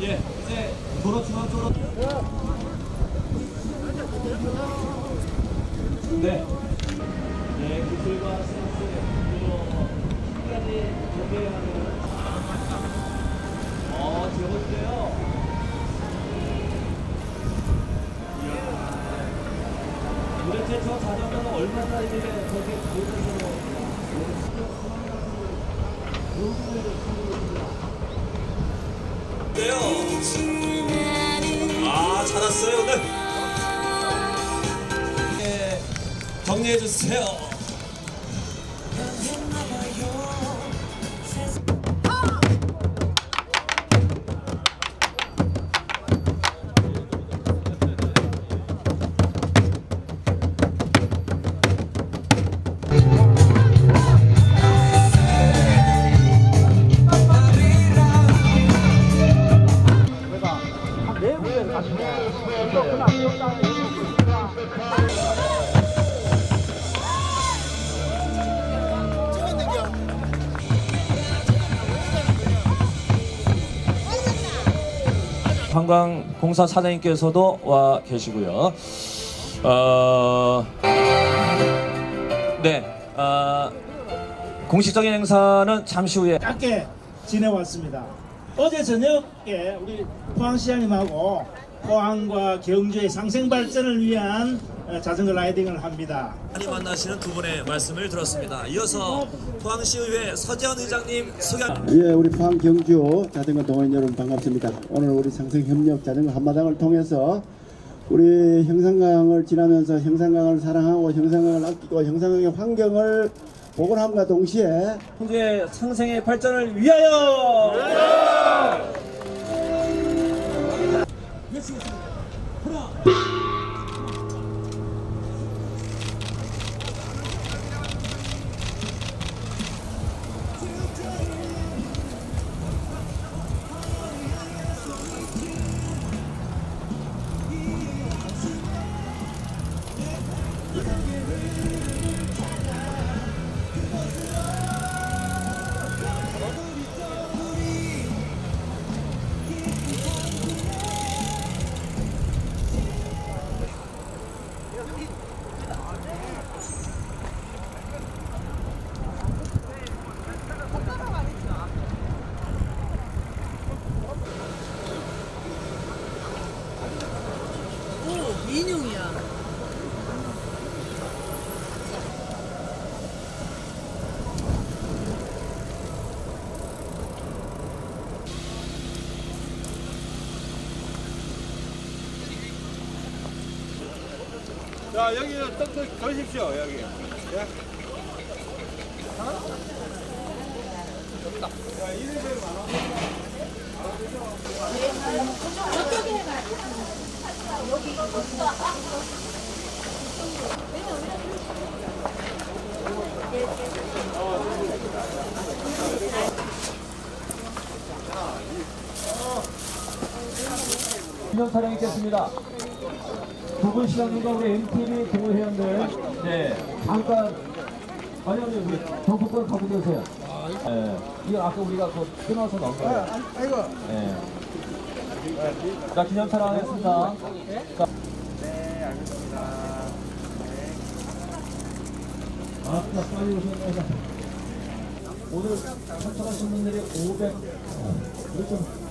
예, 이제 도로 중앙 쪽으로. 네. 네, 기술과 센스, 그리고 끝까지 경계하는. 어, 때요. 도대체 저 자전거가 얼마나 이제 저기 보면서 네요. 아, 잘왔어요 오늘. 예, 정리해 주세요. 관광공사 사장님께서도 와 계시고요. 어, 네, 어, 공식적인 행사는 잠시 후에 짧게 지내왔습니다. 어제 저녁에 우리 포항시장님하고 포항과 경주의 상생 발전을 위한 어, 자전거 라이딩을 합니다. 많이 만나시는 두 분의 말씀을 들었습니다. 이어서 포항시의회 서재원 의장님 소개. 예, 우리 포항 경주 자전거 동호인 여러분 반갑습니다. 오늘 우리 상생협력 자전거 한마당을 통해서 우리 형산강을 지나면서 형산강을 사랑하고 형산강을 아끼고 형산강의 환경을 복원함과 동시에 홍주의 상생의 발전을 위하여. 인형이야. 자 여기는 떡떡 거십시오 여기 예? 기념 촬영 있겠습니다. 두분 시장님과 우리 MTV 동호회원들, 네, 잠깐, 아니, 아니, 우리 경품권 갖고 계세요. 예, 이거 아까 우리가 그 끊어서 넣은 거예요. 아이고 예. 자, 기념 촬영하겠습니다. 자. 아, 빨리 오셨네. 오늘 참석하신 분들이 500, 그렇죠.